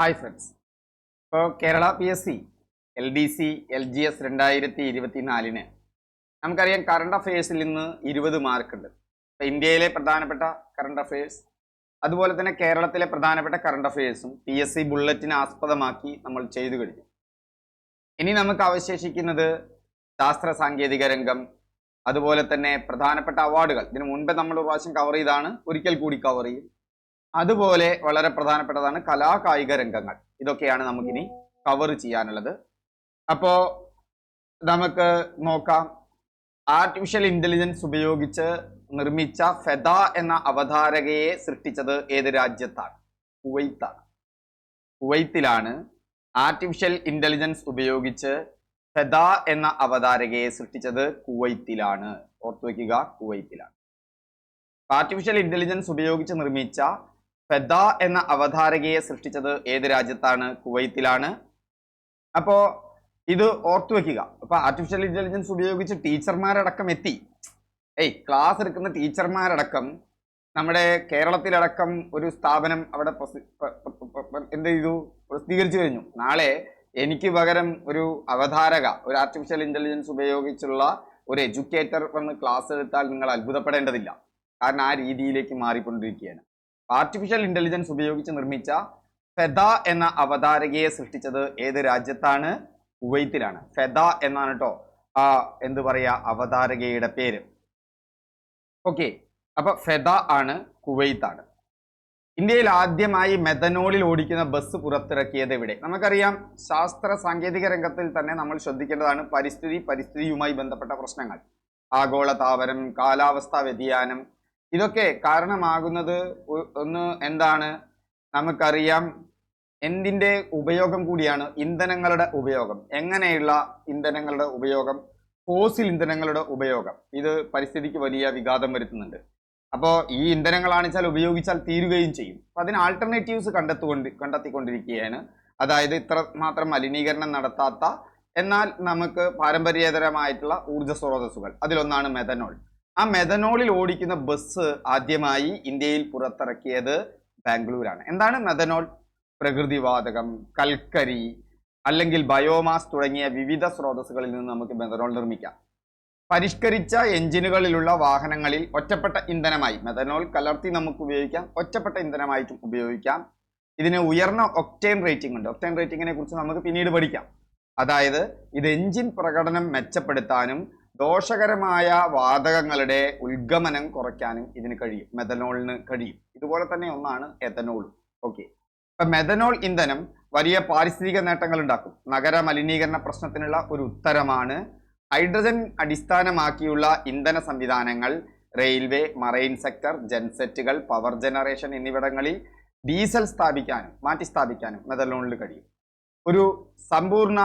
Hi friends ഇപ്പോൾ Kerala P S C L D C L G S രണ്ടായിരത്തി ഇരുപത്തി നാലിന് നമുക്കറിയാം കറണ്ട് അഫയേഴ്സിൽ നിന്ന് ഇരുപത് മാർക്കുണ്ട് ഇപ്പോൾ ഇന്ത്യയിലെ പ്രധാനപ്പെട്ട കറണ്ട് അഫയേഴ്സ് അതുപോലെ തന്നെ കേരളത്തിലെ പ്രധാനപ്പെട്ട കറണ്ട് അഫയേഴ്സും പി എസ് സി ബുള്ളറ്റിനെ ആസ്പദമാക്കി നമ്മൾ ചെയ്തു കഴിഞ്ഞു. ഇനി നമുക്ക് അവശേഷിക്കുന്നത് ശാസ്ത്ര സാങ്കേതിക രംഗം അതുപോലെ തന്നെ പ്രധാനപ്പെട്ട അവാർഡുകൾ ഇതിനു മുൻപ് നമ്മൾ ഒരു പ്രാവശ്യം കവർ ചെയ്താണ്. ഒരിക്കൽ കൂടി കവർ ചെയ്യും. അതുപോലെ വളരെ പ്രധാനപ്പെട്ടതാണ് കലാകായിക രംഗങ്ങൾ. ഇതൊക്കെയാണ് നമുക്കിനി കവർ ചെയ്യാനുള്ളത്. അപ്പോ നമുക്ക് നോക്കാം. ആർട്ടിഫിഷ്യൽ ഇന്റലിജൻസ് ഉപയോഗിച്ച് നിർമ്മിച്ച ഫെദ എന്ന അവതാരകയെ സൃഷ്ടിച്ചത് ഏത് രാജ്യത്താണ്? കുവൈത്താണ്. കുവൈത്തിലാണ് ആർട്ടിഫിഷ്യൽ ഇന്റലിജൻസ് ഉപയോഗിച്ച് ഫെദ എന്ന അവതാരകയെ സൃഷ്ടിച്ചത് കുവൈത്തിലാണ്. ഓർത്തു വയ്ക്കുക കുവൈത്തിലാണ്. ആർട്ടിഫിഷ്യൽ ഇന്റലിജൻസ് ഉപയോഗിച്ച് നിർമ്മിച്ച ഫെദ എന്ന അവതാരകയെ സൃഷ്ടിച്ചത് ഏത് രാജ്യത്താണ്? കുവൈത്തിലാണ്. അപ്പോ ഇത് ഓർത്തു വെക്കുക. അപ്പൊ ആർട്ടിഫിഷ്യൽ ഇന്റലിജൻസ് ഉപയോഗിച്ച് ടീച്ചർമാരടക്കം എത്തി. ഏയ് ക്ലാസ് എടുക്കുന്ന ടീച്ചർമാരടക്കം നമ്മുടെ കേരളത്തിലടക്കം ഒരു സ്ഥാപനം അവിടെ എന്ത് ചെയ്തു? പ്രസിദ്ധീകരിച്ചു കഴിഞ്ഞു. നാളെ എനിക്ക് പകരം ഒരു അവതാരക ഒരു ആർട്ടിഫിഷ്യൽ ഇന്റലിജൻസ് ഉപയോഗിച്ചുള്ള ഒരു എഡ്യൂക്കേറ്റർ വന്ന് ക്ലാസ് എടുത്താൽ നിങ്ങൾ അത്ഭുതപ്പെടേണ്ടതില്ല. കാരണം ആ രീതിയിലേക്ക് മാറിക്കൊണ്ടിരിക്കുകയാണ്. ആർട്ടിഫിഷ്യൽ ഇന്റലിജൻസ് ഉപയോഗിച്ച് നിർമ്മിച്ച ഫെദ എന്ന അവതാരകയെ സൃഷ്ടിച്ചത് ഏത് രാജ്യത്താണ്? കുവൈത്തിലാണ്. ഫെദ എന്നാണ് കേട്ടോ ആ എന്ത് പറയാ അവതാരകയുടെ പേര്. ഓക്കെ അപ്പൊ ഫെദ ആണ് കുവൈത്താണ്. ഇന്ത്യയിൽ ആദ്യമായി മെഥനോളിൽ ഓടിക്കുന്ന ബസ് പുറത്തിറക്കിയത് എവിടെ? നമുക്കറിയാം ശാസ്ത്ര സാങ്കേതിക രംഗത്തിൽ തന്നെ നമ്മൾ ശ്രദ്ധിക്കേണ്ടതാണ് പരിസ്ഥിതി പരിസ്ഥിതിയുമായി ബന്ധപ്പെട്ട പ്രശ്നങ്ങൾ. ആഗോളതാപനം കാലാവസ്ഥാ വ്യതിയാനം ഇതൊക്കെ കാരണമാകുന്നത് ഒന്ന് എന്താണ്? നമുക്കറിയാം. എന്തിന്റെ ഉപയോഗം കൂടിയാണ്? ഇന്ധനങ്ങളുടെ ഉപയോഗം. എങ്ങനെയുള്ള ഇന്ധനങ്ങളുടെ ഉപയോഗം? ഫോസിൽ ഇന്ധനങ്ങളുടെ ഉപയോഗം. ഇത് പരിസ്ഥിതിക്ക് വലിയ വിഘാതം വരുത്തുന്നുണ്ട്. അപ്പോൾ ഈ ഇന്ധനങ്ങളാണെച്ചാൽ ഉപയോഗിച്ചാൽ തീരുകയും ചെയ്യും. അപ്പോൾ അതിന് ആൾട്ടർനേറ്റീവ്സ് കണ്ടെത്തുകൊണ്ട് കണ്ടെത്തിക്കൊണ്ടിരിക്കുകയാണ്. അതായത് ഇത്ര മാത്രം മലിനീകരണം നടത്താത്ത എന്നാൽ നമുക്ക് പാരമ്പര്യേതരമായിട്ടുള്ള ഊർജ സ്രോതസ്സുകൾ. അതിലൊന്നാണ് മെഥനോൾ ആ മെഥനോളിൽ ഓടിക്കുന്ന ബസ് ആദ്യമായി ഇന്ത്യയിൽ പുറത്തിറക്കിയത് ബാംഗ്ലൂരാണ്. എന്താണ് മെഥനോൾ? പ്രകൃതിവാതകം കൽക്കരി അല്ലെങ്കിൽ ബയോമാസ് തുടങ്ങിയ വിവിധ സ്രോതസ്സുകളിൽ നിന്ന് നമുക്ക് മെഥനോൾ നിർമ്മിക്കാം. പരിഷ്കരിച്ച എഞ്ചിനുകളിലുള്ള വാഹനങ്ങളിൽ ഒറ്റപ്പെട്ട ഇന്ധനമായി മെഥനോൾ കലർത്തി നമുക്ക് ഉപയോഗിക്കാം. ഒറ്റപ്പെട്ട ഇന്ധനമായിട്ടും ഉപയോഗിക്കാം. ഇതിന് ഉയർന്ന ഒക്ടേൻ റേറ്റിംഗ് ഉണ്ട്. ഒക്ടേൻ റേറ്റിങ്ങിനെ കുറിച്ച് നമുക്ക് പിന്നീട് പഠിക്കാം. അതായത് ഇത് എഞ്ചിൻ പ്രകടനം മെച്ചപ്പെടുത്താനും ദോഷകരമായ വാതകങ്ങളുടെ ഉത്ഗമനം കുറയ്ക്കാനും ഇതിന് കഴിയും. മെഥനോളിന് കഴിയും. ഇതുപോലെ തന്നെ ഒന്നാണ് എഥനോളും ഓക്കെ ഇപ്പൊ മെഥനോൾ ഇന്ധനം വലിയ പാരിസ്ഥിതിക നേട്ടങ്ങൾ ഉണ്ടാക്കും. നഗര മലിനീകരണ പ്രശ്നത്തിനുള്ള ഒരു ഉത്തരമാണ്. ഹൈഡ്രജൻ അടിസ്ഥാനമാക്കിയുള്ള ഇന്ധന സംവിധാനങ്ങൾ റെയിൽവേ മറൈൻ സെക്ടർ ജെൻസെറ്റുകൾ പവർ ജനറേഷൻ എന്നിവിടങ്ങളിൽ ഡീസൽ സ്ഥാപിക്കാനും മാറ്റി സ്ഥാപിക്കാനും മെഥനോളിന് കഴിയും. ഒരു സമ്പൂർണ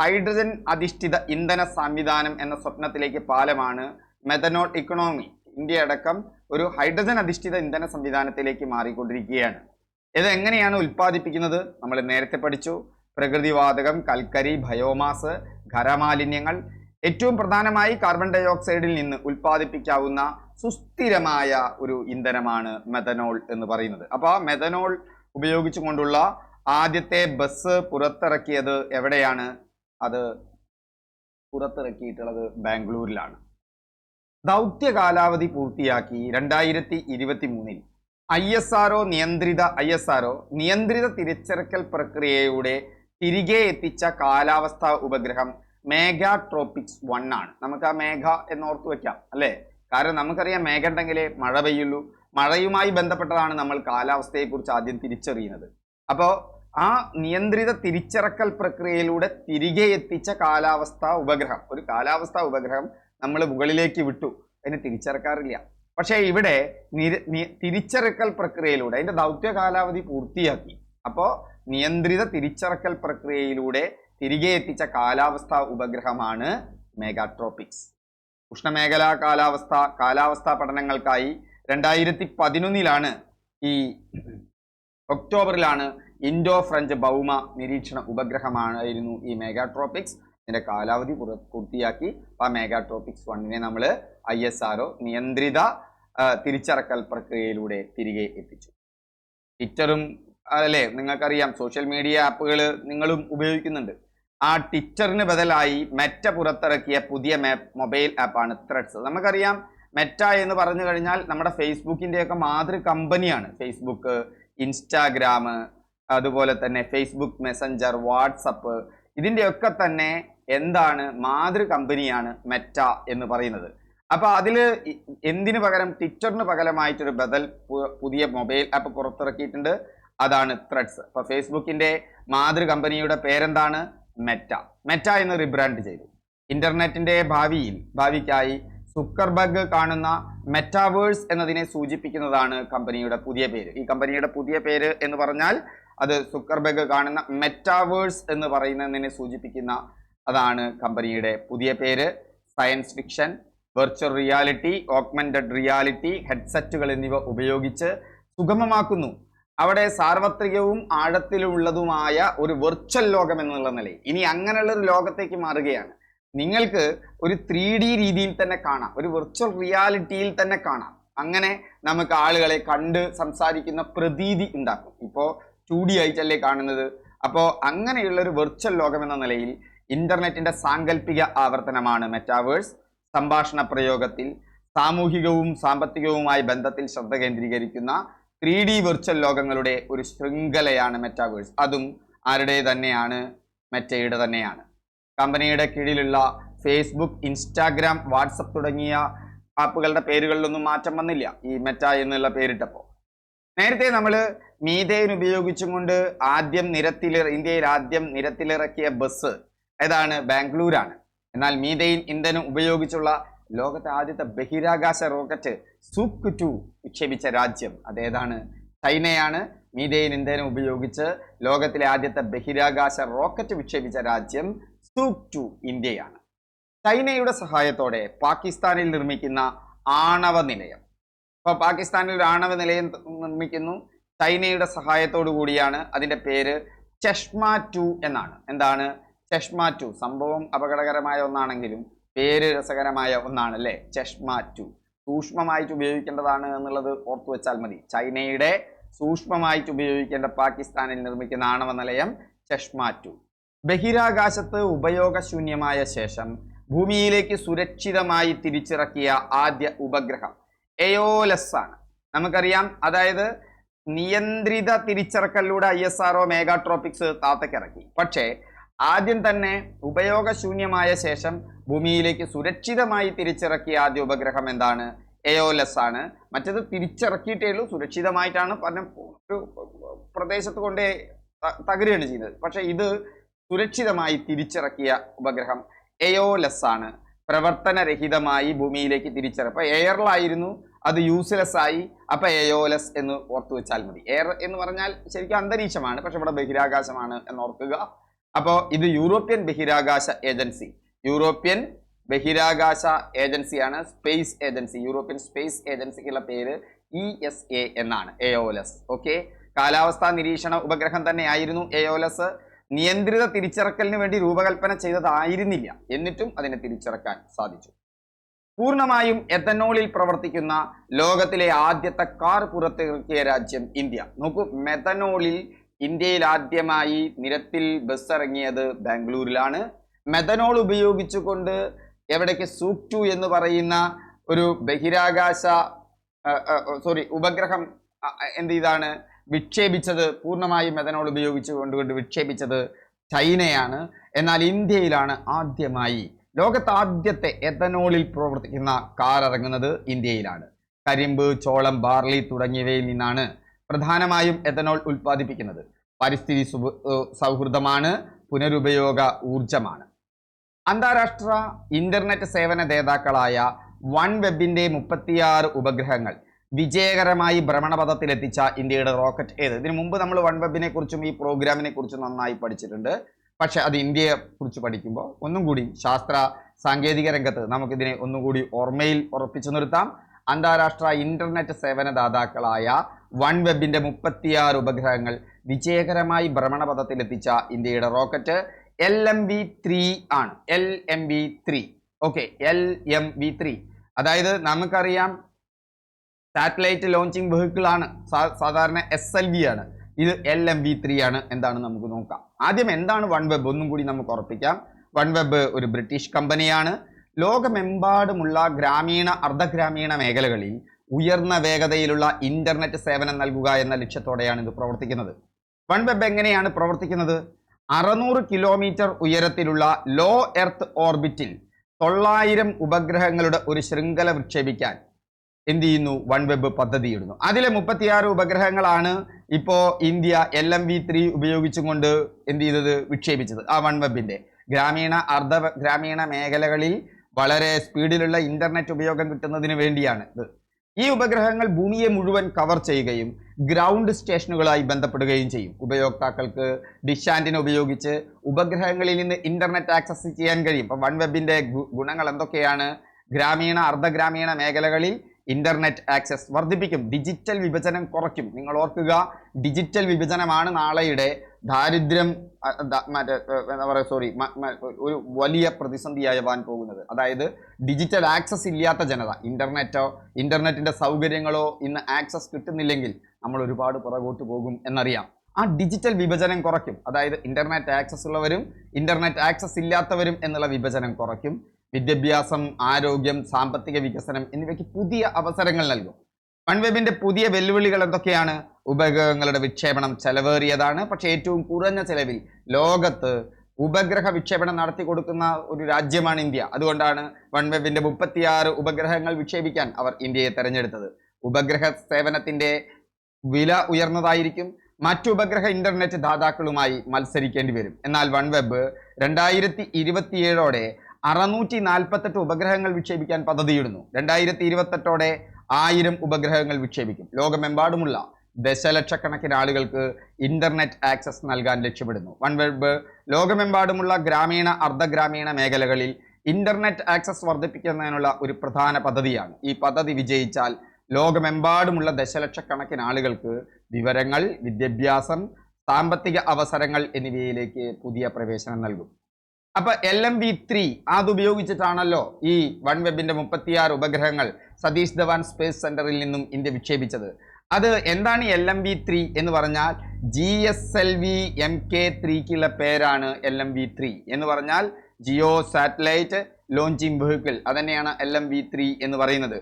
ഹൈഡ്രജൻ അധിഷ്ഠിത ഇന്ധന സംവിധാനം എന്ന സ്വപ്നത്തിലേക്ക് പാലമാണ് മെഥനോൾ ഇക്കണോമി ഇന്ത്യ അടക്കം ഒരു ഹൈഡ്രജൻ അധിഷ്ഠിത ഇന്ധന സംവിധാനത്തിലേക്ക് മാറിക്കൊണ്ടിരിക്കുകയാണ്. ഇത് എങ്ങനെയാണ് ഉൽപ്പാദിപ്പിക്കുന്നത്? നമ്മൾ നേരത്തെ പഠിച്ചു. പ്രകൃതിവാതകം കൽക്കരി ബയോമാസ് ഖരമാലിന്യങ്ങൾ. ഏറ്റവും പ്രധാനമായി കാർബൺ ഡൈ ഓക്സൈഡിൽ നിന്ന് ഉൽപ്പാദിപ്പിക്കാവുന്ന സുസ്ഥിരമായ ഒരു ഇന്ധനമാണ് മെഥനോൾ എന്ന് പറയുന്നത്. അപ്പോൾ മെഥനോൾ ഉപയോഗിച്ചുകൊണ്ടുള്ള ആദ്യത്തെ ബസ് പുറത്തിറക്കിയത് എവിടെയാണ്? അത് പുറത്തിറക്കിയിട്ടുള്ളത് ബാംഗ്ലൂരിലാണ്. ദൗത്യ കാലാവധി പൂർത്തിയാക്കി രണ്ടായിരത്തി ഇരുപത്തി മൂന്നിൽ ഐ എസ് ആർ നിയന്ത്രിത ഐ എസ് ആർ നിയന്ത്രിത തിരിച്ചറക്കൽ പ്രക്രിയയുടെ തിരികെ എത്തിച്ച കാലാവസ്ഥാ ഉപഗ്രഹം മേഘ ട്രോപ്പിക്സ് വൺ ആണ്. നമുക്ക് ആ മേഘ എന്നോർത്ത് വെക്കാം അല്ലേ? കാരണം നമുക്കറിയാം മേഘ ഉണ്ടെങ്കിലേ മഴ പെയ്യുള്ളൂ. മഴയുമായി ബന്ധപ്പെട്ടതാണ് നമ്മൾ കാലാവസ്ഥയെക്കുറിച്ച് ആദ്യം തിരിച്ചറിയുന്നത്. അപ്പോൾ ആ നിയന്ത്രിത തിരിച്ചിറക്കൽ പ്രക്രിയയിലൂടെ തിരികെ എത്തിച്ച കാലാവസ്ഥാ ഉപഗ്രഹം. ഒരു കാലാവസ്ഥാ ഉപഗ്രഹം നമ്മൾ മുകളിലേക്ക് വിട്ടു. അതിനെ തിരിച്ചിറക്കാറില്ല. പക്ഷേ ഇവിടെ തിരിച്ചിറക്കൽ പ്രക്രിയയിലൂടെ അതിന്റെ ദൗത്യ കാലാവധി പൂർത്തിയാക്കി. അപ്പോൾ നിയന്ത്രിത തിരിച്ചിറക്കൽ പ്രക്രിയയിലൂടെ തിരികെ എത്തിച്ച കാലാവസ്ഥാ ഉപഗ്രഹമാണ് മെഗാട്രോപിക്സ്. ഉഷ്ണമേഖലാ കാലാവസ്ഥ കാലാവസ്ഥാ പഠനങ്ങൾക്കായി രണ്ടായിരത്തി പതിനൊന്നിലാണ് ഈ ഒക്ടോബറിലാണ് ഇൻഡോ ഫ്രഞ്ച് ഭൗമ നിരീക്ഷണ ഉപഗ്രഹമായിരുന്നു ഈ മെഗാട്രോപിക്സ് ഇതിന്റെ കാലാവധി പൂർത്തിയാക്കി. ആ മെഗാട്രോപിക്സ് വണ്ണിനെ നമ്മൾ ഐ എസ് ആർ നിയന്ത്രിത തിരിച്ചറക്കൽ പ്രക്രിയയിലൂടെ തിരികെ എത്തിച്ചു. ട്വിറ്ററും അല്ലേ നിങ്ങൾക്കറിയാം സോഷ്യൽ മീഡിയ ആപ്പുകൾ നിങ്ങളും ഉപയോഗിക്കുന്നുണ്ട്. ആ ട്വിറ്ററിന് ബദലായി മെറ്റ പുറത്തിറക്കിയ പുതിയ മൊബൈൽ ആപ്പാണ് ത്രെഡ്സ്. നമുക്കറിയാം മെറ്റ എന്ന് പറഞ്ഞു കഴിഞ്ഞാൽ നമ്മുടെ ഫേസ്ബുക്കിന്റെയൊക്കെ മാതൃ കമ്പനിയാണ്. ഫേസ്ബുക്ക് ഇൻസ്റ്റാഗ്രാം അതുപോലെ തന്നെ ഫേസ്ബുക്ക് മെസ്സഞ്ചർ വാട്സപ്പ് ഇതിന്റെയൊക്കെ തന്നെ എന്താണ് മാതൃ കമ്പനിയാണ് മെറ്റ എന്ന് പറയുന്നത്. അപ്പോൾ അതിൽ എന്തിനു പകരം? ട്വിറ്ററിന് പകരമായിട്ടൊരു ബദൽ പുതിയ മൊബൈൽ ആപ്പ് പുറത്തിറക്കിയിട്ടുണ്ട്. അതാണ് ത്രെഡ്സ് അപ്പോൾ ഫേസ്ബുക്കിന്റെ മാതൃ കമ്പനിയുടെ പേരെന്താണ്? മെറ്റ മെറ്റ എന്ന് റിബ്രാൻഡ് ചെയ്തു. ഇന്റർനെറ്റിന്റെ ഭാവിയിൽ ഭാവിക്കായി സുക്കർബർഗ് കാണുന്ന മെറ്റാവേഴ്സ് എന്നതിനെ സൂചിപ്പിക്കുന്നതാണ് കമ്പനിയുടെ പുതിയ പേര്. ഈ കമ്പനിയുടെ പുതിയ പേര് എന്ന് പറഞ്ഞാൽ അത് സുക്കർബർഗ് കാണുന്ന മെറ്റാവേഴ്സ് എന്ന് പറയുന്നതിനെ സൂചിപ്പിക്കുന്ന അതാണ് കമ്പനിയുടെ പുതിയ പേര്. Science fiction virtual reality augmented reality ഹെഡ്സെറ്റുകൾ എന്നിവ ഉപയോഗിച്ച് സുഗമമാക്കുന്നു. അവിടെ സാർവത്രികവും ആഴത്തിലുള്ളതുമായ ഒരു വെർച്വൽ ലോകം എന്നുള്ള നിലയിൽ. ഇനി അങ്ങനെയുള്ള ഒരു ലോകത്തേക്ക് മാറുകയാണ്. നിങ്ങൾക്ക് ഒരു ത്രീ ഡി രീതിയിൽ തന്നെ കാണാം. ഒരു വെർച്വൽ റിയാലിറ്റിയിൽ തന്നെ കാണാം. അങ്ങനെ നമുക്ക് ആളുകളെ കണ്ട് സംസാരിക്കുന്ന പ്രതീതി ഉണ്ടാക്കും. ഇപ്പോൾ ടു ഡി ആയിട്ടല്ലേ കാണുന്നത്? അപ്പോൾ അങ്ങനെയുള്ള ഒരു വെർച്വൽ ലോകം എന്ന നിലയിൽ ഇന്റർനെറ്റിന്റെ സാങ്കല്പിക ആവർത്തനമാണ് മെറ്റാവേഴ്സ് സംഭാഷണ പ്രയോഗത്തിൽ സാമൂഹികവും സാമ്പത്തികവുമായ ബന്ധത്തിൽ ശ്രദ്ധ കേന്ദ്രീകരിക്കുന്ന ത്രീ ഡി വെർച്വൽ ലോകങ്ങളുടെ ഒരു ശൃംഖലയാണ് മെറ്റാവേഴ്സ് അതും ആരുടെ തന്നെയാണ് മെറ്റയുടെ തന്നെയാണ്. കമ്പനിയുടെ കീഴിലുള്ള ഫേസ്ബുക്ക് ഇൻസ്റ്റാഗ്രാം വാട്സപ്പ് തുടങ്ങിയ ആപ്പുകളുടെ പേരുകളിലൊന്നും മാറ്റം വന്നില്ല. ഈ മെറ്റ എന്നുള്ള പേരിട്ടപ്പോൾ നേരത്തെ നമ്മൾ മീതേൻ ഉപയോഗിച്ചും കൊണ്ട് ആദ്യം നിരത്തിലിറ ഇന്ത്യയിൽ ആദ്യം നിരത്തിലിറക്കിയ ബസ് ഏതാണ്? ബാംഗ്ലൂരാണ്. എന്നാൽ മീതൈൻ ഇന്ധനം ഉപയോഗിച്ചുള്ള ലോകത്തെ ആദ്യത്തെ ബഹിരാകാശ റോക്കറ്റ് സൂക്ക് ടു വിക്ഷേപിച്ച രാജ്യം അതേതാണ്? ചൈനയാണ് മീതൈൻ ഇന്ധനം ഉപയോഗിച്ച് ലോകത്തിലെ ആദ്യത്തെ ബഹിരാകാശ റോക്കറ്റ് വിക്ഷേപിച്ച രാജ്യം സൂക്ക് ടു ഇന്ത്യയാണ്. ചൈനയുടെ സഹായത്തോടെ പാകിസ്ഥാനിൽ നിർമ്മിക്കുന്ന ആണവ നിലയം. ഇപ്പൊ പാകിസ്ഥാനിൽ ഒരു ആണവ നിലയം നിർമ്മിക്കുന്നു. ചൈനയുടെ സഹായത്തോടു കൂടിയാണ് അതിന്റെ പേര് ചഷ്മ ടു എന്നാണ്. എന്താണ്? ചഷ്മ ടു. സംഭവം അപകടകരമായ ഒന്നാണെങ്കിലും പേര് രസകരമായ ഒന്നാണ് അല്ലേ ചഷ്മ ടു. സൂക്ഷ്മമായിട്ട് ഉപയോഗിക്കേണ്ടതാണ് എന്നുള്ളത് ഓർത്തു വെച്ചാൽ മതി. ചൈനയുടെ സൂക്ഷ്മമായിട്ട് ഉപയോഗിക്കേണ്ട പാകിസ്ഥാനിൽ നിർമ്മിക്കുന്ന ആണവ നിലയം ചഷ്മ ടു. ബഹിരാകാശത്ത് ഉപയോഗശൂന്യമായ ശേഷം ഭൂമിയിലേക്ക് സുരക്ഷിതമായി തിരിച്ചിറക്കിയ ആദ്യ ഉപഗ്രഹം എയോലസ് ആണ് നമുക്കറിയാം അതായത് നിയന്ത്രിത തിരിച്ചിറക്കലിലൂടെ ഐ എസ് ആർഒ മേഗാട്രോപിക്സ് താത്തക്കിറക്കി. പക്ഷേ ആദ്യം തന്നെ ഉപയോഗശൂന്യമായ ശേഷം ഭൂമിയിലേക്ക് സുരക്ഷിതമായി തിരിച്ചിറക്കിയ ആദ്യ ഉപഗ്രഹം എന്താണ്? എയോലസ് ആണ് മറ്റത് തിരിച്ചിറക്കിയിട്ടേ ഉള്ളൂ സുരക്ഷിതമായിട്ടാണ് പറഞ്ഞ ഒരു പ്രദേശത്ത് കൊണ്ടേ തകരുകയാണ് ചെയ്യുന്നത് പക്ഷെ ഇത് സുരക്ഷിതമായി തിരിച്ചിറക്കിയ ഉപഗ്രഹം എയോലെസ് ആണ്. പ്രവർത്തനരഹിതമായി ഭൂമിയിലേക്ക് തിരിച്ചിറ അപ്പൊ എയറിലായിരുന്നു അത് യൂസ്ലെസ് ആയി. അപ്പൊ എയോലെസ് എന്ന് ഓർത്തു വെച്ചാൽ മതി. എയർ എന്ന് പറഞ്ഞാൽ ശരിക്കും അന്തരീക്ഷമാണ് പക്ഷെ ഇവിടെ ബഹിരാകാശമാണ് എന്ന് ഓർക്കുക. അപ്പോൾ ഇത് യൂറോപ്യൻ ബഹിരാകാശ ഏജൻസി. യൂറോപ്യൻ ബഹിരാകാശ ഏജൻസിയാണ് സ്പേസ് ഏജൻസി യൂറോപ്യൻ സ്പേസ് ഏജൻസിക്കുള്ള പേര് ഇ എസ് എ എന്നാണ്. എയോലെസ് ഓക്കെ കാലാവസ്ഥാ നിരീക്ഷണ ഉപഗ്രഹം തന്നെയായിരുന്നു എയോലസ് നിയന്ത്രിത തിരിച്ചിറക്കലിന് വേണ്ടി രൂപകൽപ്പന ചെയ്തതായിരുന്നില്ല. എന്നിട്ടും അതിനെ തിരിച്ചിറക്കാൻ സാധിച്ചു. പൂർണമായും എത്തനോളിൽ പ്രവർത്തിക്കുന്ന ലോകത്തിലെ ആദ്യത്തെ കാർ പുറത്തിറക്കിയ രാജ്യം ഇന്ത്യ. നോക്കൂ മെഥനോളിൽ ഇന്ത്യയിൽ ആദ്യമായി നിരത്തിൽ ബസ് ഇറങ്ങിയത് ബാംഗ്ലൂരിലാണ്. മെത്തനോൾ ഉപയോഗിച്ചുകൊണ്ട് എവിടേക്ക് സൂക്റ്റു എന്ന് പറയുന്ന ഒരു ബഹിരാകാശ സോറി ഉപഗ്രഹം എന്ത് ചെയ്താണ് വിക്ഷേപിച്ചത് പൂർണമായും മെഥനോൾ ഉപയോഗിച്ച് കൊണ്ടുകൊണ്ട് വിക്ഷേപിച്ചത് ചൈനയാണ്. എന്നാൽ ഇന്ത്യയിലാണ് ആദ്യമായി ലോകത്ത് ആദ്യത്തെ എഥനോളിൽ പ്രവർത്തിക്കുന്ന കാർ ഇറങ്ങുന്നത് ഇന്ത്യയിലാണ്. കരിമ്പ് ചോളം ബാർലി തുടങ്ങിയവയിൽ നിന്നാണ് പ്രധാനമായും എഥനോൾ ഉൽപ്പാദിപ്പിക്കുന്നത്. പരിസ്ഥിതി സൗഹൃദമാണ് പുനരുപയോഗ ഊർജമാണ് അന്താരാഷ്ട്ര ഇന്റർനെറ്റ് സേവന ദാതാക്കളായ വൺ വെബിന്റെ മുപ്പത്തിയാറ് ഉപഗ്രഹങ്ങൾ വിജയകരമായി ഭ്രമണപഥത്തിലെത്തിച്ച ഇന്ത്യയുടെ റോക്കറ്റ് ഏത്? ഇതിനു മുമ്പ് നമ്മൾ വൺ വെബിനെ കുറിച്ചും ഈ പ്രോഗ്രാമിനെ കുറിച്ചും നന്നായി പഠിച്ചിട്ടുണ്ട്. പക്ഷെ അത് ഇന്ത്യയെ കുറിച്ച് പഠിക്കുമ്പോൾ ഒന്നും കൂടി ശാസ്ത്ര സാങ്കേതിക രംഗത്ത് നമുക്കിതിനെ ഒന്നും കൂടി ഓർമ്മയിൽ ഉറപ്പിച്ചു നിർത്താം. അന്താരാഷ്ട്ര ഇന്റർനെറ്റ് സേവന ദാതാക്കളായ വൺ വെബിന്റെ മുപ്പത്തിയാറ് ഉപഗ്രഹങ്ങൾ വിജയകരമായി ഭ്രമണപഥത്തിലെത്തിച്ച ഇന്ത്യയുടെ rocket L M V three ആണ്. L M V three okay L M V three അതായത് നമുക്കറിയാം സാറ്റലൈറ്റ് ലോഞ്ചിങ് വെഹിക്കിൾ ആണ്. സാധാരണ എസ് എൽ വി ആണ്. ഇത് എൽ എം വി ത്രീ ആണ് എന്താണ് നമുക്ക് നോക്കാം. ആദ്യം എന്താണ് വൺ വെബ് ഒന്നും കൂടി നമുക്ക് ഉറപ്പിക്കാം. വൺ വെബ് ഒരു ബ്രിട്ടീഷ് കമ്പനിയാണ് ലോകമെമ്പാടുമുള്ള ഗ്രാമീണ അർദ്ധഗ്രാമീണ മേഖലകളിൽ ഉയർന്ന വേഗതയിലുള്ള ഇന്റർനെറ്റ് സേവനം നൽകുക എന്ന ലക്ഷ്യത്തോടെയാണ് ഇത് പ്രവർത്തിക്കുന്നത്. വൺ വെബ് എങ്ങനെയാണ് പ്രവർത്തിക്കുന്നത്? അറുന്നൂറ് കിലോമീറ്റർ ഉയരത്തിലുള്ള ലോ എർത്ത് ഓർബിറ്റിൽ തൊള്ളായിരം ഉപഗ്രഹങ്ങളുടെ ഒരു ശൃംഖല വിക്ഷേപിക്കാൻ എന്ത് ചെയ്യുന്നു വൺ വെബ് പദ്ധതി ഇടുന്നു അതിലെ മുപ്പത്തിയാറ് ഉപഗ്രഹങ്ങളാണ് ഇപ്പോ India L M V three ഉപയോഗിച്ചുകൊണ്ട് എന്ത് ചെയ്തത്? വിക്ഷേപിച്ചത്. ആ വൺ വെബിന്റെ ഗ്രാമീണ അർദ്ധ ഗ്രാമീണ മേഖലകളിൽ വളരെ സ്പീഡിലുള്ള ഇന്റർനെറ്റ് ഉപയോഗം കിട്ടുന്നതിന് വേണ്ടിയാണ് ഇത്. ഈ ഉപഗ്രഹങ്ങൾ ഭൂമിയെ മുഴുവൻ കവർ ചെയ്യുകയും ഗ്രൗണ്ട് സ്റ്റേഷനുകളായി ബന്ധപ്പെടുകയും ചെയ്യും. ഉപയോക്താക്കൾക്ക് ഡിഷ് ഉപയോഗിച്ച് ഉപഗ്രഹങ്ങളിൽ നിന്ന് ഇന്റർനെറ്റ് ആക്സസ് ചെയ്യാൻ കഴിയും. ഇപ്പം വൺ വെബിന്റെ ഗുണങ്ങൾ എന്തൊക്കെയാണ്? ഗ്രാമീണ അർദ്ധ ഗ്രാമീണ മേഖലകളിൽ ഇന്റർനെറ്റ് ആക്സസ് വർദ്ധിപ്പിക്കും. ഡിജിറ്റൽ വിഭജനം കുറയ്ക്കും. നിങ്ങൾ ഓർക്കുക ഡിജിറ്റൽ വിഭജനമാണ് നാളെയുടെ ദാരിദ്ര്യം മറ്റേ എന്താ പറയുക സോറി ഒരു വലിയ പ്രതിസന്ധിയായി വാൻ പോകുന്നത്. അതായത് ഡിജിറ്റൽ ആക്സസ് ഇല്ലാത്ത ജനത ഇന്റർനെറ്റോ ഇന്റർനെറ്റിന്റെ സൗകര്യങ്ങളോ ഇന്ന് ആക്സസ് കിട്ടുന്നില്ലെങ്കിൽ നമ്മൾ ഒരുപാട് പുറകോട്ട് പോകും എന്നറിയാം. ആ ഡിജിറ്റൽ വിഭജനം കുറയ്ക്കും. അതായത് ഇന്റർനെറ്റ് ആക്സസ് ഉള്ളവരും ഇന്റർനെറ്റ് ആക്സസ് ഇല്ലാത്തവരും എന്നുള്ള വിഭജനം കുറയ്ക്കും. വിദ്യാഭ്യാസം ആരോഗ്യം സാമ്പത്തിക വികസനം എന്നിവയ്ക്ക് പുതിയ അവസരങ്ങൾ നൽകും. വൺവെബിന്റെ പുതിയ വെല്ലുവിളികൾ എന്തൊക്കെയാണ്? ഉപഗ്രഹങ്ങളുടെ വിക്ഷേപണം ചെലവേറിയതാണ്. പക്ഷെ ഏറ്റവും കുറഞ്ഞ ചെലവിൽ ലോകത്ത് ഉപഗ്രഹ വിക്ഷേപണം നടത്തി കൊടുക്കുന്ന ഒരു രാജ്യമാണ് ഇന്ത്യ. അതുകൊണ്ടാണ് വൺവെബിന്റെ മുപ്പത്തിയാറ് ഉപഗ്രഹങ്ങൾ വിക്ഷേപിക്കാൻ അവർ ഇന്ത്യയെ തെരഞ്ഞെടുത്തത്. ഉപഗ്രഹ സേവനത്തിന്റെ വില ഉയർന്നതായിരിക്കും. മറ്റു ഉപഗ്രഹ ഇന്റർനെറ്റ് ദാതാക്കളുമായി മത്സരിക്കേണ്ടി വരും. എന്നാൽ വൺവെബ് രണ്ടായിരത്തി ഇരുപത്തിയേഴോടെ അറുന്നൂറ്റി നാൽപ്പത്തെട്ട് ഉപഗ്രഹങ്ങൾ വിക്ഷേപിക്കാൻ പദ്ധതിയിടുന്നു. രണ്ടായിരത്തി ഇരുപത്തെട്ടോടെ ആയിരം ഉപഗ്രഹങ്ങൾ വിക്ഷേപിക്കും. ലോകമെമ്പാടുമുള്ള ദശലക്ഷക്കണക്കിന് ആളുകൾക്ക് ഇന്റർനെറ്റ് ആക്സസ് നൽകാൻ ലക്ഷ്യമിടുന്നു. വൺ വെബ് ലോകമെമ്പാടുമുള്ള ഗ്രാമീണ അർദ്ധഗ്രാമീണ മേഖലകളിൽ ഇന്റർനെറ്റ് ആക്സസ് വർദ്ധിപ്പിക്കുന്നതിനുള്ള ഒരു പ്രധാന പദ്ധതിയാണ്. ഈ പദ്ധതി വിജയിച്ചാൽ ലോകമെമ്പാടുമുള്ള ദശലക്ഷക്കണക്കിന് ആളുകൾക്ക് വിവരങ്ങൾ വിദ്യാഭ്യാസം സാമ്പത്തിക അവസരങ്ങൾ എന്നിവയിലേക്ക് പുതിയ പ്രവേശനം നൽകും. അപ്പൊ എൽ എം ബി ത്രീ അത് ഉപയോഗിച്ചിട്ടാണല്ലോ ഈ വൺ വെബിന്റെ മുപ്പത്തിയാറ് ഉപഗ്രഹങ്ങൾ സതീഷ് ധവാൻ സ്പേസ് സെന്ററിൽ നിന്നും ഇന്ത്യ വിക്ഷേപിച്ചത്. അത് എന്താണ് എൽ എം ബി ത്രീ എന്ന് പറഞ്ഞാൽ G S L V M K ത്രീക്കുള്ള പേരാണ് എൽ എം ബി ത്രീ എന്ന് പറഞ്ഞാൽ ജിയോ സാറ്റലൈറ്റ് ലോഞ്ചിങ് വെഹിക്കിൾ. അതന്നെയാണ് എൽ എം ബി ത്രീ എന്ന് പറയുന്നത്.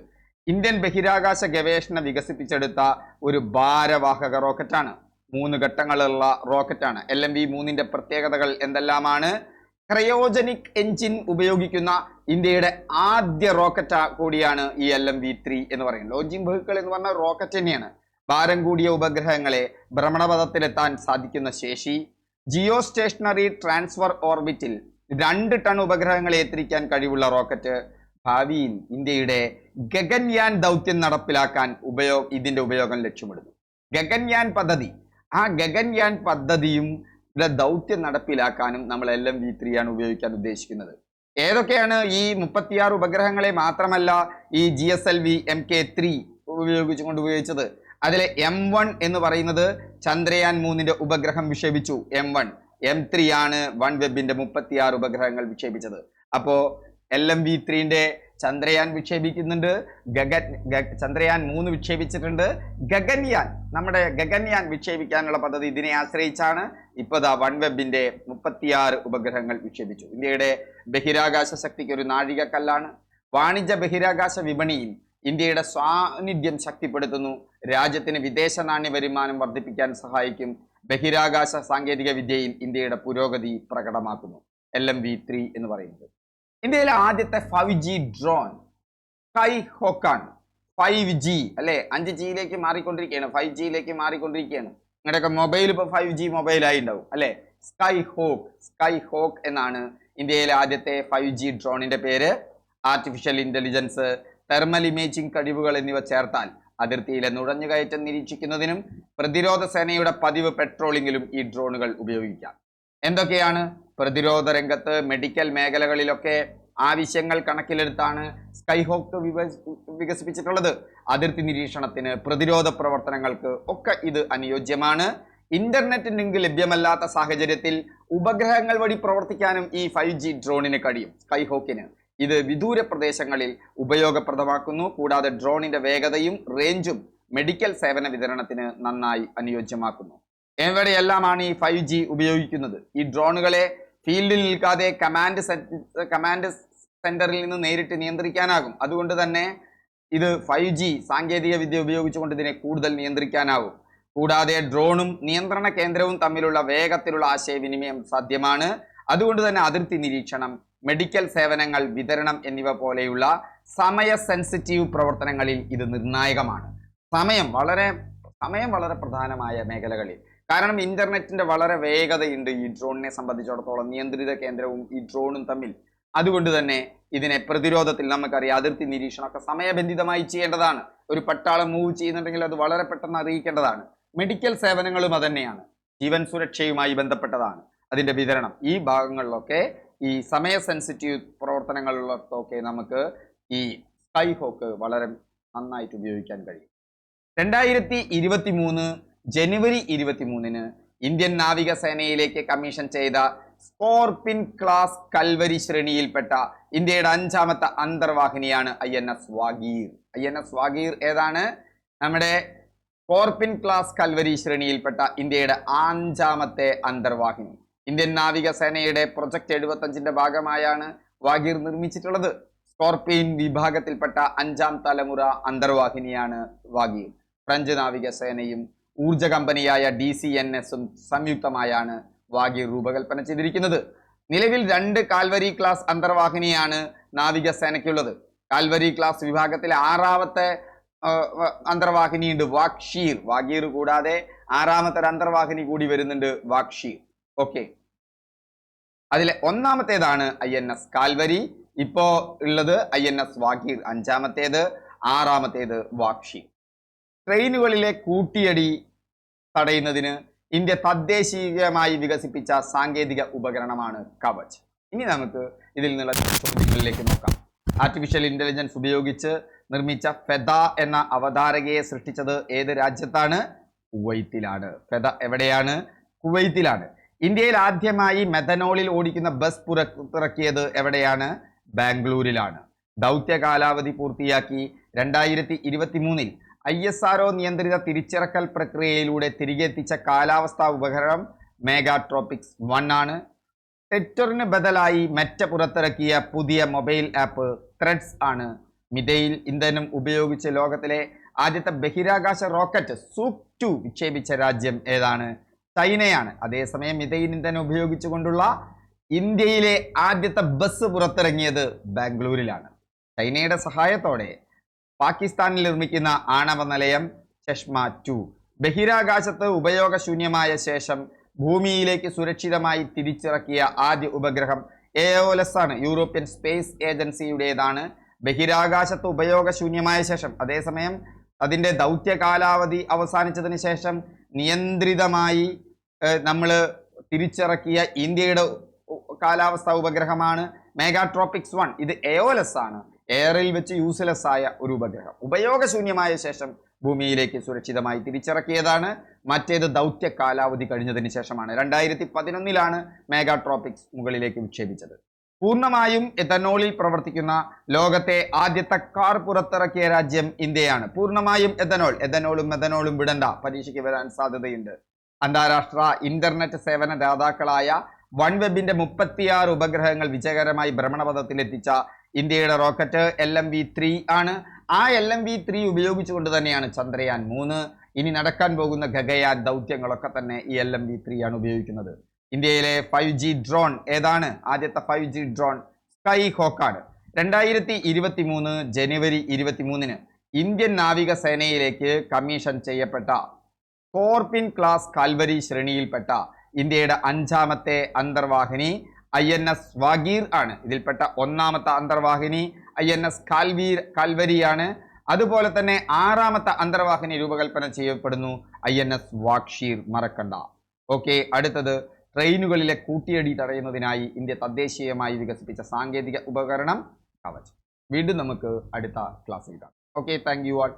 ഇന്ത്യൻ ബഹിരാകാശ ഗവേഷണ വികസിപ്പിച്ചെടുത്ത ഒരു ഭാരവാഹക റോക്കറ്റാണ്. മൂന്ന് ഘട്ടങ്ങളുള്ള റോക്കറ്റാണ്. എൽ എം ബി മൂന്നിന്റെ പ്രത്യേകതകൾ എന്തെല്ലാമാണ്? ക്രയോജനിക് എഞ്ചിൻ ഉപയോഗിക്കുന്ന ഇന്ത്യയുടെ ആദ്യ റോക്കറ്റ് കൂടിയാണ് ഈ എൽ എം വി ത്രീ എന്ന് പറയുന്നത്. ലോഞ്ചിങ് വെഹിക്കിൾ എന്ന് പറഞ്ഞാൽ റോക്കറ്റ് തന്നെയാണ്. ഭാരം കൂടിയ ഉപഗ്രഹങ്ങളെ ഭ്രമണപഥത്തിലെത്താൻ സാധിക്കുന്ന ശേഷി. ജിയോ സ്റ്റേഷനറി ട്രാൻസ്ഫർ ഓർബിറ്റിൽ രണ്ട് ടൺ ഉപഗ്രഹങ്ങളെ എത്തിക്കാൻ കഴിവുള്ള റോക്കറ്റ് ഭാവിയിൽ ഇന്ത്യയുടെ ഗഗൻയാൻ ദൗത്യം നടപ്പിലാക്കാൻ ഉപയോഗ ഇതിന്റെ ഉപയോഗം ലക്ഷ്യമിടുന്നു. ഗഗൻയാൻ പദ്ധതി. ആ ഗഗൻയാൻ പദ്ധതിയും ഇവിടെ ദൗത്യം നടപ്പിലാക്കാനും നമ്മൾ എൽ എം വി ത്രീ ആണ് ഉപയോഗിക്കാൻ ഉദ്ദേശിക്കുന്നത്. ഏതൊക്കെയാണ് ഈ മുപ്പത്തിയാറ് ഉപഗ്രഹങ്ങളെ മാത്രമല്ല ഈ G S L V M K three ഉപയോഗിച്ചുകൊണ്ട് ഉപയോഗിച്ചത്? അതിലെ എം വൺ എന്ന് പറയുന്നത് ചന്ദ്രയാൻ മൂന്നിന്റെ ഉപഗ്രഹം വിക്ഷേപിച്ചു. എം വൺ എം ത്രീ ആണ് വൺ വെബിന്റെ മുപ്പത്തിയാറ് ഉപഗ്രഹങ്ങൾ വിക്ഷേപിച്ചത്. അപ്പോ എൽ എം വി ത്രീന്റെ ചന്ദ്രയാൻ വിക്ഷേപിക്കുന്നുണ്ട് ഗഗൻ ചന്ദ്രയാൻ മൂന്ന് വിക്ഷേപിച്ചിട്ടുണ്ട്. ഗഗൻയാൻ നമ്മുടെ ഗഗൻയാൻ വിക്ഷേപിക്കാനുള്ള പദ്ധതി ഇതിനെ ആശ്രയിച്ചാണ്. ഇപ്പോൾ വൺ വെബിന്റെ മുപ്പത്തിയാറ് ഉപഗ്രഹങ്ങൾ വിക്ഷേപിച്ചു. ഇന്ത്യയുടെ ബഹിരാകാശ ശക്തിക്ക് ഒരു നാഴികക്കല്ലാണ് വാണിജ്യ ബഹിരാകാശ വിപണിയിൽ ഇന്ത്യയുടെ സാന്നിധ്യം ശക്തിപ്പെടുത്തുന്നു. രാജ്യത്തിന് വിദേശ നാണ്യ വരുമാനം വർദ്ധിപ്പിക്കാൻ സഹായിക്കും. ബഹിരാകാശ സാങ്കേതിക വിദ്യയിൽ ഇന്ത്യയുടെ പുരോഗതി പ്രകടമാക്കുന്നു. എൽ എം വി ത്രീ എന്ന് പറയുന്നത്. ഇന്ത്യയിലെ ആദ്യത്തെ ഫൈവ് ജി ഡ്രോൺ കൈ ഹോക്കാൻ ഫൈവ് ജി അല്ലെ? അഞ്ച് ജിയിലേക്ക് മാറിക്കൊണ്ടിരിക്കുകയാണ്. ഫൈവ് ജിയിലേക്ക് മാറിക്കൊണ്ടിരിക്കുകയാണ്. നിങ്ങളുടെയൊക്കെ മൊബൈൽ ഇപ്പോൾ ഫൈവ് ജി മൊബൈലായി ഉണ്ടാവും അല്ലേ? സ്കൈ ഹോക്ക് സ്കൈ ഹോക്ക് എന്നാണ് ഇന്ത്യയിലെ ആദ്യത്തെ ഫൈവ് ജി ഡ്രോണിന്റെ പേര്. ആർട്ടിഫിഷ്യൽ ഇന്റലിജൻസ് തെർമൽ ഇമേജിംഗ് കഴിവുകൾ എന്നിവ ചേർത്താൽ അതിർത്തിയിലെ നുഴഞ്ഞുകയറ്റം നിരീക്ഷിക്കുന്നതിനും പ്രതിരോധ സേനയുടെ പതിവ് പെട്രോളിങ്ങിലും ഈ ഡ്രോണുകൾ ഉപയോഗിക്കാം. എന്തൊക്കെയാണ് പ്രതിരോധ രംഗത്ത് മെഡിക്കൽ മേഖലകളിലൊക്കെ ആവശ്യങ്ങൾ കണക്കിലെടുത്താണ് സ്കൈഹോക്ക് വികസിപ്പിച്ചിട്ടുള്ളത്? അതിർത്തി നിരീക്ഷണത്തിന് പ്രതിരോധ പ്രവർത്തനങ്ങൾക്ക് ഒക്കെ ഇത് അനുയോജ്യമാണ്. ഇന്റർനെറ്റ് ലിങ്ക് ലഭ്യമല്ലാത്ത സാഹചര്യത്തിൽ ഉപഗ്രഹങ്ങൾ വഴി പ്രവർത്തിക്കാനും ഈ ഫൈവ് ജി ഡ്രോണിന് കഴിയും സ്കൈഹോക്കിന് ഇത് വിദൂര പ്രദേശങ്ങളിൽ ഉപയോഗപ്രദമാക്കുന്നു കൂടാതെ ഡ്രോണിന്റെ വേഗതയും റേഞ്ചും മെഡിക്കൽ സേവന വിതരണത്തിന് നന്നായി അനുയോജ്യമാക്കുന്നു. എവിടെയെല്ലാമാണ് ഈ ഫൈവ് ജി ഉപയോഗിക്കുന്നത്? ഈ ഡ്രോണുകളെ ഫീൽഡിൽ നിൽക്കാതെ കമാൻഡ് കമാൻഡ് സെന്ററിൽ നിന്ന് നേരിട്ട് നിയന്ത്രിക്കാനാകും. അതുകൊണ്ട് തന്നെ ഇത് ഫൈവ് ജി സാങ്കേതിക വിദ്യ ഉപയോഗിച്ചുകൊണ്ട് ഇതിനെ കൂടുതൽ നിയന്ത്രിക്കാനാവും. കൂടാതെ ഡ്രോണും നിയന്ത്രണ കേന്ദ്രവും തമ്മിലുള്ള വേഗത്തിലുള്ള ആശയവിനിമയം സാധ്യമാണ്. അതുകൊണ്ട് തന്നെ അതിർത്തി നിരീക്ഷണം മെഡിക്കൽ സേവനങ്ങൾ വിതരണം എന്നിവ പോലെയുള്ള സമയ സെൻസിറ്റീവ് പ്രവർത്തനങ്ങളിൽ ഇത് നിർണായകമാണ്. സമയം വളരെ സമയം വളരെ പ്രധാനമായ മേഖലകളിൽ. കാരണം ഇന്റർനെറ്റിന്റെ വളരെ വേഗതയുണ്ട് ഈ ഡ്രോണിനെ സംബന്ധിച്ചിടത്തോളം നിയന്ത്രിത കേന്ദ്രവും ഈ ഡ്രോണും തമ്മിൽ. അതുകൊണ്ട് തന്നെ ഇതിനെ പ്രതിരോധത്തിൽ നമുക്കറിയാം. അതിർത്തി നിരീക്ഷണമൊക്കെ സമയബന്ധിതമായി ചെയ്യേണ്ടതാണ്. ഒരു പട്ടാളം മൂവ് ചെയ്യുന്നുണ്ടെങ്കിൽ അത് വളരെ പെട്ടെന്ന് അറിയിക്കേണ്ടതാണ്. മെഡിക്കൽ സേവനങ്ങളും അതന്നെയാണ്. ജീവൻ സുരക്ഷയുമായി ബന്ധപ്പെട്ടതാണ് അതിന്റെ വിതരണം. ഈ ഭാഗങ്ങളിലൊക്കെ ഈ സമയ സെൻസിറ്റീവ് പ്രവർത്തനങ്ങളിലൊക്കെ നമുക്ക് ഈ സ്കൈ ഹോക്ക് വളരെ നന്നായിട്ട് ഉപയോഗിക്കാൻ കഴിയും. രണ്ടായിരത്തി ഇരുപത്തി മൂന്ന് ജനുവരി ഇരുപത്തി മൂന്നിന് ഇന്ത്യൻ നാവികസേനയിലേക്ക് കമ്മീഷൻ ചെയ്ത സ്കോർപിൻ ക്ലാസ് കൽവരി ശ്രേണിയിൽപ്പെട്ട ഇന്ത്യയുടെ അഞ്ചാമത്തെ അന്തർവാഹിനിയാണ് I N S Vagir. I N S Vagir ഏതാണ്? നമ്മുടെ സ്കോർപിൻ ക്ലാസ് കൽവരി ശ്രേണിയിൽപ്പെട്ട ഇന്ത്യയുടെ അഞ്ചാമത്തെ അന്തർവാഹിനി. ഇന്ത്യൻ നാവികസേനയുടെ പ്രൊജക്ട് എഴുപത്തഞ്ചിന്റെ ഭാഗമായാണ് വാഗീർ നിർമ്മിച്ചിട്ടുള്ളത്. സ്കോർപിൻ വിഭാഗത്തിൽപ്പെട്ട അഞ്ചാം തലമുറ അന്തർവാഹിനിയാണ് വാഗീർ. ഫ്രഞ്ച് നാവികസേനയും ഊർജ കമ്പനിയായ ഡി സി എൻ എസും സംയുക്തമായാണ് വാഗീർ രൂപകൽപ്പന ചെയ്തിരിക്കുന്നത്. നിലവിൽ രണ്ട് കാൽവരി ക്ലാസ് അന്തർവാഹിനിയാണ് നാവികസേനയ്ക്കുള്ളത് കാൽവരി ക്ലാസ് വിഭാഗത്തിലെ ആറാമത്തെ അന്തർവാഹിനിയുണ്ട് വാക്ഷീർ വാഗീർ കൂടാതെ ആറാമത്തെ ഒരു അന്തർവാഹിനി കൂടി വരുന്നുണ്ട് വാക്ഷീർ ഓക്കെ. അതിലെ ഒന്നാമത്തേതാണ് ഐ എൻ എസ് കാൽവരി. ഇപ്പോ ഉള്ളത് ഐ എൻ എസ് വാഗീർ അഞ്ചാമത്തേത് ആറാമത്തേത് വാക്ഷീർ ട്രെയിനുകളിലെ കൂട്ടിയടി തടയുന്നതിന് ഇന്ത്യ തദ്ദേശീയമായി വികസിപ്പിച്ച സാങ്കേതിക ഉപകരണമാണ് കവച്. ഇനി നമുക്ക് ഇതിൽ നിന്നുള്ള ചോദ്യങ്ങളിലേക്ക് നോക്കാം. ആർട്ടിഫിഷ്യൽ ഇന്റലിജൻസ് ഉപയോഗിച്ച് നിർമ്മിച്ച ഫെദ എന്ന അവതാരകയെ സൃഷ്ടിച്ചത് ഏത് രാജ്യത്താണ്? കുവൈത്തിലാണ്. ഫെദ എവിടെയാണ്? കുവൈത്തിലാണ്. ഇന്ത്യയിൽ ആദ്യമായി മെഥനോളിൽ ഓടിക്കുന്ന ബസ് പുറത്തിറക്കിയത് എവിടെയാണ്? ബാംഗ്ലൂരിലാണ്. ദൗത്യ കാലാവധി പൂർത്തിയാക്കി രണ്ടായിരത്തി ഇരുപത്തി മൂന്നിൽ ഐ എസ് ആർ നിയന്ത്രിത തിരിച്ചിറക്കൽ പ്രക്രിയയിലൂടെ തിരികെ എത്തിച്ച കാലാവസ്ഥാ ഉപകരണം മേഗാട്രോപിക്സ് വൺ ആണ്. ട്വിറ്ററിന് ബദലായി മെറ്റ പുറത്തിറക്കിയ പുതിയ മൊബൈൽ ആപ്പ് ത്രെഡ്സ് ആണ്. മിതയിൽ ഇന്ധനം ഉപയോഗിച്ച് ലോകത്തിലെ ആദ്യത്തെ ബഹിരാകാശ റോക്കറ്റ് സൂപ് ടു വിക്ഷേപിച്ച രാജ്യം ഏതാണ്? ചൈനയാണ്. അതേസമയം മിതയിൽ ഇന്ധനം ഉപയോഗിച്ചുകൊണ്ടുള്ള ഇന്ത്യയിലെ ആദ്യത്തെ ബസ് പുറത്തിറങ്ങിയത് ബാംഗ്ലൂരിലാണ്. ചൈനയുടെ സഹായത്തോടെ പാകിസ്ഥാനിൽ നിർമ്മിക്കുന്ന ആണവ നിലയം ചഷ്മ ടു. ബഹിരാകാശത്ത് ഉപയോഗശൂന്യമായ ശേഷം ഭൂമിയിലേക്ക് സുരക്ഷിതമായി തിരിച്ചിറക്കിയ ആദ്യ ഉപഗ്രഹം എയോലസ് ആണ്. യൂറോപ്യൻ സ്പേസ് ഏജൻസിയുടേതാണ്. ബഹിരാകാശത്ത് ഉപയോഗശൂന്യമായ ശേഷം അതേസമയം അതിന്റെ ദൗത്യ കാലാവധി അവസാനിച്ചതിന് ശേഷം നിയന്ത്രിതമായി നമ്മൾ തിരിച്ചിറക്കിയ ഇന്ത്യയുടെ കാലാവസ്ഥ കാലാവസ്ഥാ ഉപഗ്രഹമാണ് മെഗാട്രോപിക്സ് വൺ. ഇത് എയോലസ് ആണ്. എയറിൽ വെച്ച് യൂസ്ലെസ് ആയ ഒരു ഉപഗ്രഹം. ഉപയോഗശൂന്യമായ ശേഷം ഭൂമിയിലേക്ക് സുരക്ഷിതമായി തിരിച്ചിറക്കിയതാണ്. മറ്റേത് ദൗത്യ കാലാവധി കഴിഞ്ഞതിന് ശേഷമാണ്. രണ്ടായിരത്തി പതിനൊന്നിലാണ് മെഗാട്രോപിക്സ് മുകളിലേക്ക് വിക്ഷേപിച്ചത്. പൂർണമായും എഥനോളിൽ പ്രവർത്തിക്കുന്ന ലോകത്തെ ആദ്യത്തെ കാർ പുറത്തിറക്കിയ രാജ്യം ഇന്ത്യയാണ്. പൂർണമായും എഥനോൾ എഥനോളും മെഥനോളും വിടണ്ട പരീക്ഷയ്ക്ക് വരാൻ സാധ്യതയുണ്ട്. അന്താരാഷ്ട്ര ഇന്റർനെറ്റ് സേവന ദാതാക്കളായ വൺ വെബിന്റെ മുപ്പത്തിയാറ് ഉപഗ്രഹങ്ങൾ വിജയകരമായി ഭ്രമണപഥത്തിലെത്തിച്ച ഇന്ത്യയുടെ rocket L M V three ആണ്. ആ എൽ എം വി ത്രീ ഉപയോഗിച്ചുകൊണ്ട് തന്നെയാണ് ചന്ദ്രയാൻ മൂന്ന്. ഇനി നടക്കാൻ പോകുന്ന ഗഗയാൻ ദൗത്യങ്ങളൊക്കെ തന്നെ ഈ എൽ എം വി ത്രീ ആണ് ഉപയോഗിക്കുന്നത്. ഇന്ത്യയിലെ ഫൈവ് ജി ഡ്രോൺ ഏതാണ്? ആദ്യത്തെ ഫൈവ് ജി ഡ്രോൺ സ്കൈ ഹോക്കാണ് രണ്ടായിരത്തി ഇരുപത്തി മൂന്ന് ജനുവരി ഇരുപത്തി മൂന്നിന് ഇന്ത്യൻ നാവികസേനയിലേക്ക് കമ്മീഷൻ ചെയ്യപ്പെട്ട കോർപിൻ ക്ലാസ് കാൽവരി ശ്രേണിയിൽപ്പെട്ട ഇന്ത്യയുടെ അഞ്ചാമത്തെ അന്തർവാഹിനി ഐ എൻ എസ് വാഗീർ ആണ്. ഇതിൽപ്പെട്ട ഒന്നാമത്തെ അന്തർവാഹിനി ഐ എൻ എസ് കാൽവീർ കാൽവരിയാണ്. അതുപോലെ തന്നെ ആറാമത്തെ അന്തർവാഹിനി രൂപകൽപ്പന ചെയ്യപ്പെടുന്നു ഐ എൻ എസ് വാക്ഷീർ മറക്കണ്ട. ഓക്കെ അടുത്തത് ട്രെയിനുകളിലെ കൂട്ടിയടി തടയുന്നതിനായി ഇന്ത്യ തദ്ദേശീയമായി വികസിപ്പിച്ച സാങ്കേതിക ഉപകരണം കവച്. വീണ്ടും നമുക്ക് അടുത്ത ക്ലാസ്സിൽ കാണാം. Okay thank you all